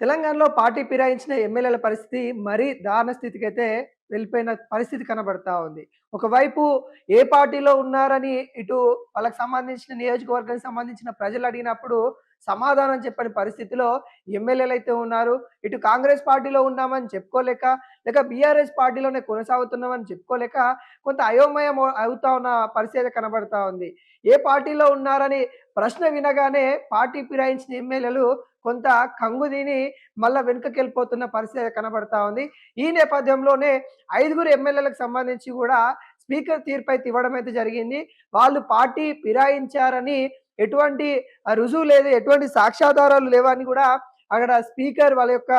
తెలంగాణలో పార్టీ ఫిరాయించిన ఎమ్మెల్యేల పరిస్థితి మరీ దారుణ స్థితికి అయితే వెళ్ళిపోయిన పరిస్థితి కనబడతా ఉంది. ఒకవైపు ఏ పార్టీలో ఉన్నారని ఇటు వాళ్ళకి సంబంధించిన నియోజకవర్గానికి సంబంధించిన ప్రజలు అడిగినప్పుడు సమాధానం చెప్పని పరిస్థితిలో ఎమ్మెల్యేలైతే ఉన్నారు. ఇటు కాంగ్రెస్ పార్టీలో ఉన్నామని చెప్పుకోలేక, లేక బీఆర్ఎస్ పార్టీలోనే కొనసాగుతున్నామని చెప్పుకోలేక కొంత అయోమయం అవుతా ఉన్న పరిస్థితి కనబడతా ఉంది. ఏ పార్టీలో ఉన్నారని ప్రశ్న వినగానే పార్టీ ఫిరాయించిన ఎమ్మెల్యేలు కొంత కంగుతిని మళ్ళా వెనుకకెళ్ళిపోతున్న పరిస్థితి కనబడతా ఉంది. ఈ నేపథ్యంలోనే ఐదుగురు ఎమ్మెల్యేలకు సంబంధించి కూడా స్పీకర్ తీర్పై ఇవ్వడం అయితే జరిగింది. వాళ్ళు పార్టీ ఫిరాయించారని ఎటువంటి రుజువు లేదు, ఎటువంటి సాక్ష్యాధారాలు లేవని కూడా అక్కడ స్పీకర్ వాళ్ళ యొక్క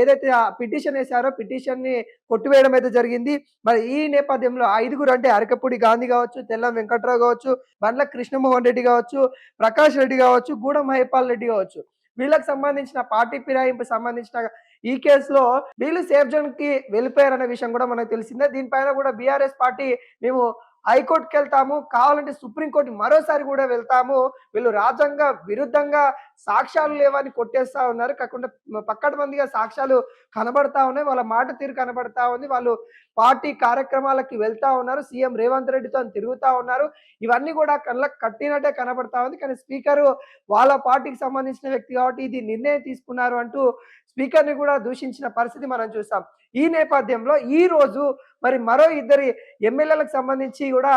ఏదైతే పిటిషన్ వేశారో పిటిషన్‌ని కొట్టివేయడం అయితే జరిగింది. మరి ఈ నేపథ్యంలో ఐదుగురు అంటే అరకపూడి గాంధీ కావచ్చు తెల్లం వెంకట్రావు కావచ్చు బండ్ల కృష్ణమోహన్ రెడ్డి కావచ్చు ప్రకాష్ రెడ్డి కావచ్చు గూడెం మహిపాల్ రెడ్డి కావచ్చు వీళ్ళకి సంబంధించిన పార్టీ ఫిరాయింపు సంబంధించిన ఈ కేసులో వీళ్ళు సేఫ్ జోన్‌కి వెళ్ళిపోయారనే విషయం కూడా మనకు తెలిసిందే. దీనిపైన కూడా బీఆర్ఎస్ పార్టీ మేము హైకోర్టుకి వెళ్తాము కావాలంటే సుప్రీంకోర్టు మరోసారి కూడా వెళ్తాము. వీళ్ళు రాజ్యాంగ విరుద్ధంగా సాక్ష్యాలు లేవని కొట్టేస్తా ఉన్నారు. కాకుండా పక్కడబందిగా సాక్ష్యాలు కనబడతా ఉన్నాయి. వాళ్ళ మాట తీరు కనబడతా ఉంది. వాళ్ళు పార్టీ కార్యక్రమాలకి వెళ్తా ఉన్నారు. సీఎం రేవంత్ రెడ్డితో తిరుగుతా ఉన్నారు. ఇవన్నీ కూడా కళ్ళ కట్టినట్టే కనబడతా ఉంది. కానీ స్పీకరు వాళ్ళ పార్టీకి సంబంధించిన వ్యక్తి కాబట్టి ఇది నిర్ణయం తీసుకున్నారు అంటూ స్పీకర్‌ని కూడా దూషించిన పరిస్థితి మనం చూస్తాం ఈ నేపథ్యంలో ఈరోజు మరి మరో ఇద్దరి ఎమ్మెల్యేలకు సంబంధించి కూడా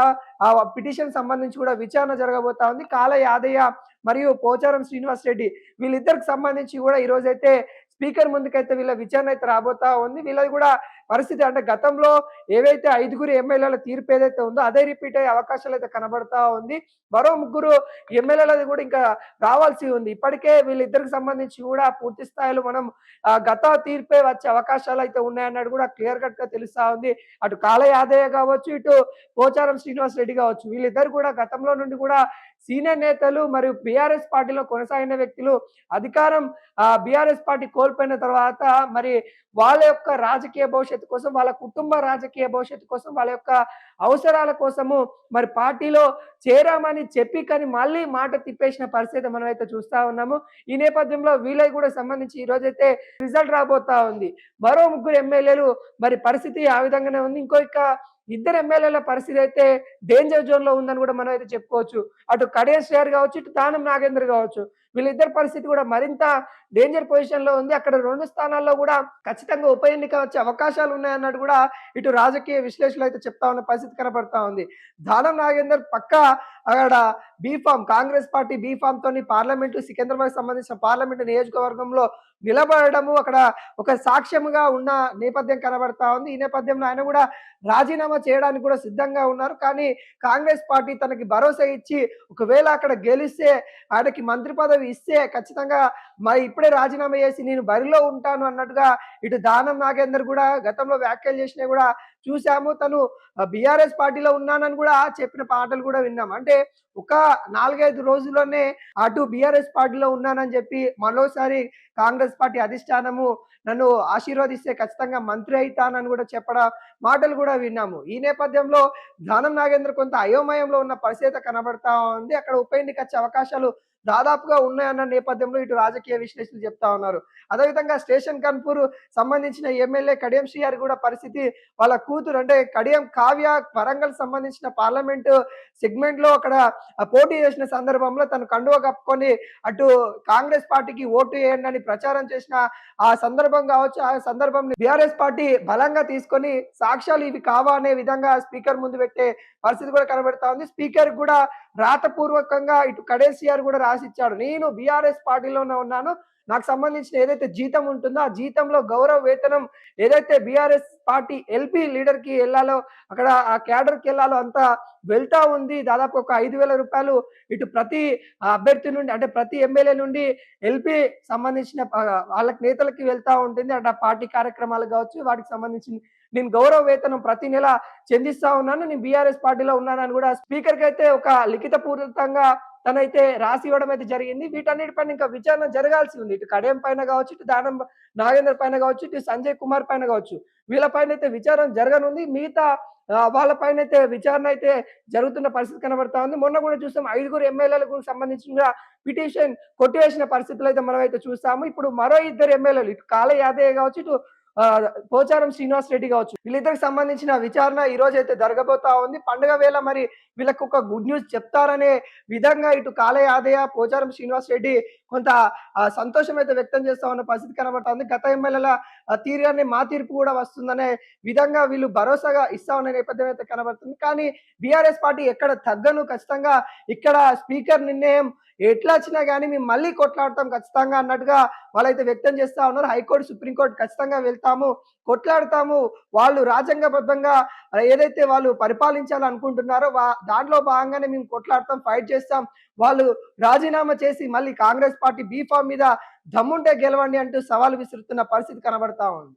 ఆ పిటిషన్ సంబంధించి కూడా విచారణ జరగబోతా ఉంది. కాల యాదయ్య మరియు పోచారం శ్రీనివాస్ రెడ్డి వీళ్ళిద్దరికి సంబంధించి కూడా ఈరోజైతే స్పీకర్ ముందుకైతే వీళ్ళ విచారణ అయితే రాబోతా ఉంది. వీళ్ళది కూడా పరిస్థితి అంటే గతంలో ఏవైతే ఐదుగురు ఎమ్మెల్యేల తీర్పు ఏదైతే ఉందో అదే రిపీట్ అయ్యే అవకాశాలు అయితే కనబడతా ఉంది. మరో ముగ్గురు ఎమ్మెల్యేలది కూడా ఇంకా రావాల్సి ఉంది. ఇప్పటికే వీళ్ళిద్దరికి సంబంధించి కూడా పూర్తి స్థాయిలో మనం గత తీర్పే వచ్చే అవకాశాలు అయితే ఉన్నాయన్నది కూడా క్లియర్ కట్‌గా తెలుస్తా ఉంది. అటు కాల యాదయ్య ఇటు పోచారం శ్రీనివాస్ రెడ్డి కావచ్చు వీళ్ళిద్దరు కూడా గతంలో నుండి కూడా సీనియర్ నేతలు మరియు బీఆర్ఎస్ పార్టీలో కొనసాగిన వ్యక్తులు. అధికారం బీఆర్ఎస్ పార్టీ కోల్పోయిన తర్వాత మరి వాళ్ళ యొక్క రాజకీయ భవిష్యత్తు కోసం, వాళ్ళ కుటుంబ రాజకీయ భవిష్యత్తు కోసం, వాళ్ళ యొక్క అవసరాల కోసము మరి పార్టీలో చేరామని చెప్పి కానీ మళ్ళీ మాట తిప్పేసిన పరిస్థితి మనమైతే చూస్తా ఉన్నాము. ఈ నేపథ్యంలో వీలై కూడా సంబంధించి ఈరోజైతే రిజల్ట్ రాబోతా ఉంది. మరో ముగ్గురు ఎమ్మెల్యేలు మరి పరిస్థితి ఆ విధంగానే ఉంది. ఇంకో ఇద్దరు ఎమ్మెల్యేల పరిస్థితి అయితే డేంజర్ జోన్‌లో ఉందని కూడా మనం అయితే చెప్పుకోవచ్చు. అటు కడేష్ గారు కావచ్చు ఇటు దానం నాగేందర్ కావచ్చు వీళ్ళిద్దరి పరిస్థితి కూడా మరింత డేంజర్ పొజిషన్‌లో ఉంది. అక్కడ రెండు స్థానాల్లో కూడా ఖచ్చితంగా ఉప ఎన్నిక వచ్చే అవకాశాలు ఉన్నాయన్నట్టు కూడా ఇటు రాజకీయ విశ్లేషణలు అయితే చెప్తా ఉన్న పరిస్థితి కనపడతా ఉంది. దానం నాగేందర్ పక్కా అక్కడ B form Congress party B form తోని పార్లమెంటు సికింద్రాబాద్ సంబంధించిన పార్లమెంటు నియోజకవర్గంలో నిలబడడము అక్కడ ఒక సాక్ష్యంగా ఉన్న నేపథ్యం కనబడతా ఉంది. ఈ నేపథ్యంలో ఆయన కూడా రాజీనామా చేయడానికి కూడా సిద్ధంగా ఉన్నారు. కానీ కాంగ్రెస్ పార్టీ తనకి భరోసా ఇచ్చి ఒకవేళ అక్కడ గెలిస్తే ఆయనకి మంత్రి పదవి ఇస్తే ఖచ్చితంగా మరి ఇప్పుడే రాజీనామా చేసి నేను బరిలో ఉంటాను అన్నట్టుగా ఇటు దానం నాగేందర్ కూడా గతంలో వ్యాఖ్యలు చేసినా కూడా చూసాము. తను బీఆర్ఎస్ పార్టీలో ఉన్నానని కూడా చెప్పిన పాటలు కూడా విన్నాం. అంటే ఒక 4, 5 రోజుల్లోనే అటు బీఆర్ఎస్ పార్టీలో ఉన్నానని చెప్పి మరోసారి కాంగ్రెస్ పార్టీ అధిష్టానము నన్ను ఆశీర్వదిస్తే ఖచ్చితంగా మంత్రి అయితానని కూడా చెప్పడం మాటలు కూడా విన్నాము. ఈ నేపథ్యంలో దానం నాగేంద్ర కొంత అయోమయంలో ఉన్న పరిస్థితి కనబడతా ఉంది. అక్కడ ఉప ఎన్నిక వచ్చే అవకాశాలు దాదాపుగా ఉన్నాయన్న నేపథ్యంలో ఇటు రాజకీయ విశ్లేషకులు చెప్తా ఉన్నారు. అదేవిధంగా స్టేషన్ కన్పూర్ సంబంధించిన ఎమ్మెల్యే కడియం శ్రీహరి కూడా పరిస్థితి వాళ్ళ కూతురు అంటే కడియం కావ్య వరంగల్ సంబంధించిన పార్లమెంటు సెగ్మెంట్‌లో అక్కడ పోటీ చేసిన సందర్భంలో తను కండువ కప్పుకొని అటు కాంగ్రెస్ పార్టీకి ఓటు వేయండి అని ప్రచారం చేసిన ఆ సందర్భం కావచ్చు ఆ సందర్భం బీఆర్ఎస్ పార్టీ బలంగా తీసుకొని సాక్ష్యాలు ఇవి కావా అనే విధంగా స్పీకర్ ముందు పెట్టే పరిస్థితి కూడా కనబడతా ఉంది. స్పీకర్ కూడా రాతపూర్వకంగా ఇటు కడేసిఆర్ కూడా రాసిచ్చాడు. నేను బీఆర్ఎస్ పార్టీలోనే ఉన్నాను. నాకు సంబంధించిన ఏదైతే జీతం ఉంటుందో ఆ జీతంలో గౌరవ వేతనం ఏదైతే బీఆర్ఎస్ పార్టీ ఎల్పీ లీడర్‌కి వెళ్ళాలో అక్కడ ఆ క్యాడర్‌కెళ్ళాలో అంతా వెళ్తా ఉంది. దాదాపు ఒక ఐదు వేల రూపాయలు ఇటు ప్రతి అభ్యర్థి నుండి అంటే ప్రతి ఎమ్మెల్యే నుండి ఎల్పీ సంబంధించిన వాళ్ళకి నేతలకి వెళ్తా ఉంటుంది. అంటే ఆ పార్టీ కార్యక్రమాలు కావచ్చు వాటికి సంబంధించిన నేను గౌరవ వేతనం ప్రతి నెల చెందిస్తా ఉన్నాను. నేను బీఆర్ఎస్ పార్టీలో ఉన్నానని స్పీకర్కి అయితే ఒక లిఖితపూర్వకంగా తనైతే రాసి ఇవ్వడం అయితే జరిగింది. వీటన్నిటిపైన ఇంకా విచారణ జరగాల్సి ఉంది. ఇటు కడేం పైన కావచ్చు ఇటు దానం నాగేందర్ పైన కావచ్చు ఇటు సంజయ్ కుమార్ పైన కావచ్చు వీళ్ళ అయితే విచారణ జరగనుంది. మిగతా వాళ్ళపైన అయితే విచారణ అయితే జరుగుతున్న పరిస్థితి కనబడతా ఉంది. మొన్న కూడా చూసాం ఐదుగురు ఎమ్మెల్యేలకు సంబంధించిన పిటిషన్ కొట్టివేసిన పరిస్థితులైతే అయితే చూస్తాము ఇప్పుడు మరో ఇద్దరు ఎమ్మెల్యేలు ఇటు కాళ యాదయ్య కావచ్చు, ఇటు పోచారం శ్రీనివాస్ రెడ్డి కావచ్చు. వీళ్ళిద్దరికి సంబంధించిన విచారణ ఈ రోజు అయితే జరగబోతా ఉంది. పండుగ వేళ మరి వీళ్ళకు ఒక గుడ్ న్యూస్ చెప్తారనే విధంగా ఇటు కాలయ ఆదయ పోచారం శ్రీనివాస్ రెడ్డి కొంత సంతోషం అయితే వ్యక్తం చేస్తా ఉన్న పరిస్థితి కనబడుతుంది గత ఎమ్మెల్యేల ఆహ్, తీరుగానే మా తీర్పు కూడా వస్తుందనే విధంగా వీళ్ళు భరోసాగా ఇస్తా ఉన్న నేపథ్యం అయితే కనబడుతుంది. కానీ బీఆర్ఎస్ పార్టీ ఎక్కడ తగ్గను ఖచ్చితంగా ఇక్కడ స్పీకర్ నిర్ణయం ఎట్లా వచ్చినా కానీ మేము మళ్ళీ కొట్లాడతాం ఖచ్చితంగా అన్నట్టుగా వాళ్ళైతే వ్యక్తం చేస్తా ఉన్నారు. హైకోర్టు, సుప్రీంకోర్టు ఖచ్చితంగా వెళ్తాము, కొట్లాడతాము. వాళ్ళు రాజ్యాంగబద్ధంగా ఏదైతే వాళ్ళు పరిపాలించాలనుకుంటున్నారో వా దాంట్లో భాగంగానే మేము కొట్లాడతాం, ఫైట్ చేస్తాం. వాళ్ళు రాజీనామా చేసి మళ్ళీ కాంగ్రెస్ పార్టీ బీఫామ్ మీద దమ్ముంటే గెలవండి అంటూ సవాల్ విసురుతున్న పరిస్థితి కనబడతా ఉంది.